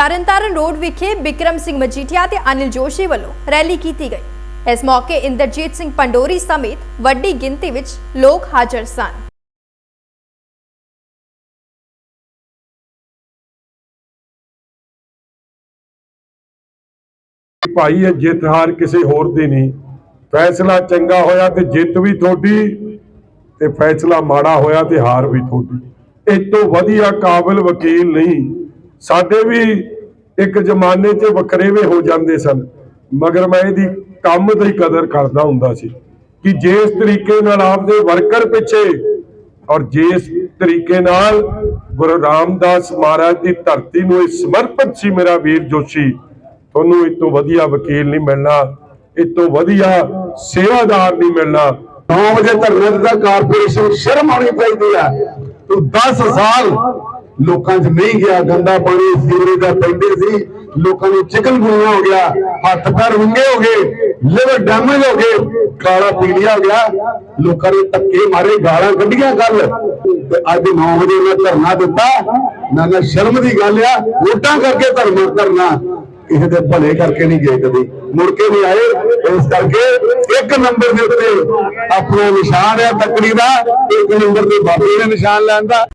Tarn Taran road ਵਿਖੇ ਬਿਕਰਮ ਸਿੰਘ ਮਜੀਠੀਆ ਤੇ ਅਨਿਲ ਜੋਸ਼ੀ ਵੱਲੋਂ ਰੈਲੀ ਕੀਤੀ ਗਈ। ਇਸ ਮੌਕੇ ਇੰਦਰਜੀਤ ਸਿੰਘ ਪੰਡੋਰੀ ਸਮੇਤ ਵੱਡੀ ਗਿਣਤੀ ਵਿੱਚ ਲੋਕ ਹਾਜ਼ਰ ਸਨ। ਭਾਈ, ਇਹ ਜਿੱਤ ਹਾਰ ਕਿਸੇ ਹੋਰ ਦੀ ਨਹੀਂ। ਫੈਸਲਾ ਚੰਗਾ ਹੋਇਆ ਤੇ ਜਿੱਤ ਵੀ ਤੁਹਾਡੀ ਤੇ ਫੈਸਲਾ ਮਾੜਾ ਹੋਇਆ ਤੇ ਹਾਰ ਵੀ ਤੁਹਾਡੀ। ਇਸ ਤੋਂ ਵਧੀਆ ਕਾਬਿਲ ਵਕੀਲ ਨਹੀਂ। ਸਾਡੇ ਵੀ ਇੱਕ ਜ਼ਮਾਨੇ 'ਚ ਵਖਰੇਵੇਂ ਹੋ ਜਾਂਦੇ ਸਨ, ਮਗਰ ਮੈਂ ਇਹਦੀ ਕੰਮ ਦੀ ਕਦਰ ਕਰਦਾ ਹੁੰਦਾ ਸੀ ਕਿ ਜਿਸ ਤਰੀਕੇ ਨਾਲ ਆਪਦੇ ਵਰਕਰ ਪਿੱਛੇ ਔਰ ਜਿਸ ਤਰੀਕੇ ਨਾਲ ਗੁਰੂ ਰਾਮਦਾਸ ਮਹਾਰਾਜ ਦੀ ਧਰਤੀ ਨੂੰ ਇਹ ਸਮਰਪਿਤ ਸੀ ਮੇਰਾ ਵੀਰ ਜੋਸ਼ੀ, ਤੁਹਾਨੂੰ ਇਸ ਤੋਂ ਵਧੀਆ ਵਕੀਲ ਨਹੀਂ ਮਿਲਣਾ ਇਸ ਤੋਂ ਵਧੀਆ ਸੇਵਾਦਾਰ ਨਹੀਂ ਮਿਲਣਾ। 9 ਵਜੇ ਧਰਨੇ ਦਾ ਕਾਰਪੋਰੇਸ਼ਨ ਸ਼ਰਮ ਆਉਣੀ ਚਾਹੀਦੀ ਆ ਤੂੰ 10 ਸਾਲ ਲੋਕਾਂ 'ਚ ਨਹੀਂ ਗਿਆ, ਗੰਦਾ ਪਾਣੀ ਸੀਵਰੇਜ ਦਾ ਪੈਂਦੇ ਸੀ। ਲੋਕਾਂ ਨੂੰ ਚਿਕਨਗੁਨੀਆ ਹੋ ਗਿਆ, ਹੱਥ ਪੈਰ ਵਿੰਗੇ ਹੋ ਗਏ ਲਿਵਰ ਡੈਮੇਜ ਹੋ ਗਏ ਕਾਲਾ ਪੀਲੀਆ ਹੋ ਗਿਆ। ਲੋਕਾਂ ਨੇ ਧੱਕੇ ਮਾਰੇ, ਗਾਲਾਂ ਕੱਢੀਆਂ ਕੱਲ ਤੇ ਅੱਜ 9 ਵਜੇ ਮੈਂ ਧਰਨਾ ਦਿੱਤਾ। ਨਾ ਨਾ ਸ਼ਰਮ ਦੀ ਗੱਲ ਆ, ਵੋਟਾਂ ਕਰਕੇ ਧਰਨਾ ਧਰਨਾ। ਕਿਸੇ ਦੇ ਭਲੇ ਕਰਕੇ ਨਹੀਂ ਗਏ ਕਦੇ। ਮੁੜ ਕੇ ਨਹੀਂ ਆਏ, ਇਸ ਕਰਕੇ ਇੱਕ ਨੰਬਰ ਦੇ ਉੱਤੇ ਆਪਣਾ ਨਿਸ਼ਾਨ ਹੈ ਤਕੜੀ ਦਾ, ਇੱਕ ਨੰਬਰ ਤੇ ਬਾਬੇ ਨੇ ਨਿਸ਼ਾਨ ਲੈਣ ਦਾ।